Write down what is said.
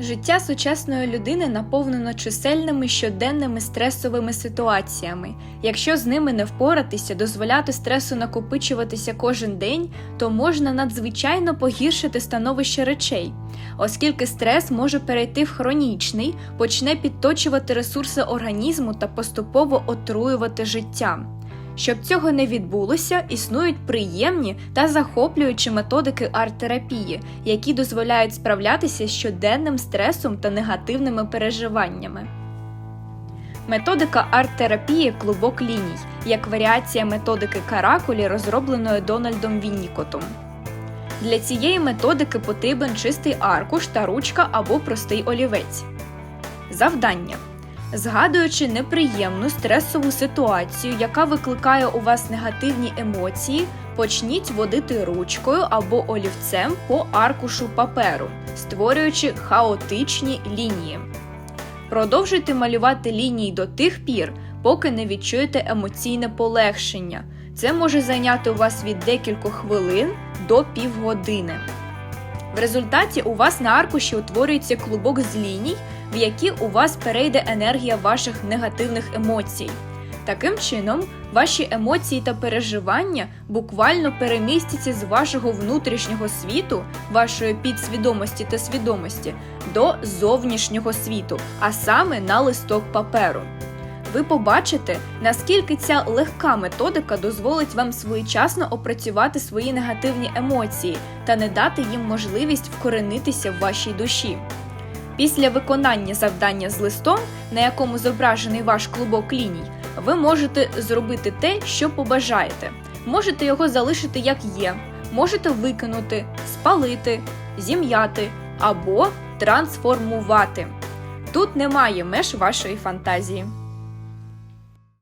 Життя сучасної людини наповнено чисельними щоденними стресовими ситуаціями. Якщо з ними не впоратися, дозволяти стресу накопичуватися кожен день, то можна надзвичайно погіршити становище речей, оскільки стрес може перейти в хронічний, почне підточувати ресурси організму та поступово отруювати життя. Щоб цього не відбулося, існують приємні та захоплюючі методики арт-терапії, які дозволяють справлятися з щоденним стресом та негативними переживаннями. Методика арт-терапії клубок ліній як варіація методики каракулі, розробленої Дональдом Віннікотом. Для цієї методики потрібен чистий аркуш та ручка або простий олівець. Завдання. Згадуючи неприємну стресову ситуацію, яка викликає у вас негативні емоції, почніть водити ручкою або олівцем по аркушу паперу, створюючи хаотичні лінії. Продовжуйте малювати лінії до тих пір, поки не відчуєте емоційне полегшення. Це може зайняти у вас від декількох хвилин до півгодини. В результаті у вас на аркуші утворюється клубок з ліній, в які у вас перейде енергія ваших негативних емоцій. Таким чином, ваші емоції та переживання буквально перемістяться з вашого внутрішнього світу, вашої підсвідомості та свідомості, до зовнішнього світу, а саме на листок паперу. Ви побачите, наскільки ця легка методика дозволить вам своєчасно опрацювати свої негативні емоції та не дати їм можливість вкоренитися в вашій душі. Після виконання завдання з листом, на якому зображений ваш клубок ліній, ви можете зробити те, що побажаєте. Можете його залишити як є, можете викинути, спалити, зім'яти або трансформувати. Тут немає меж вашої фантазії.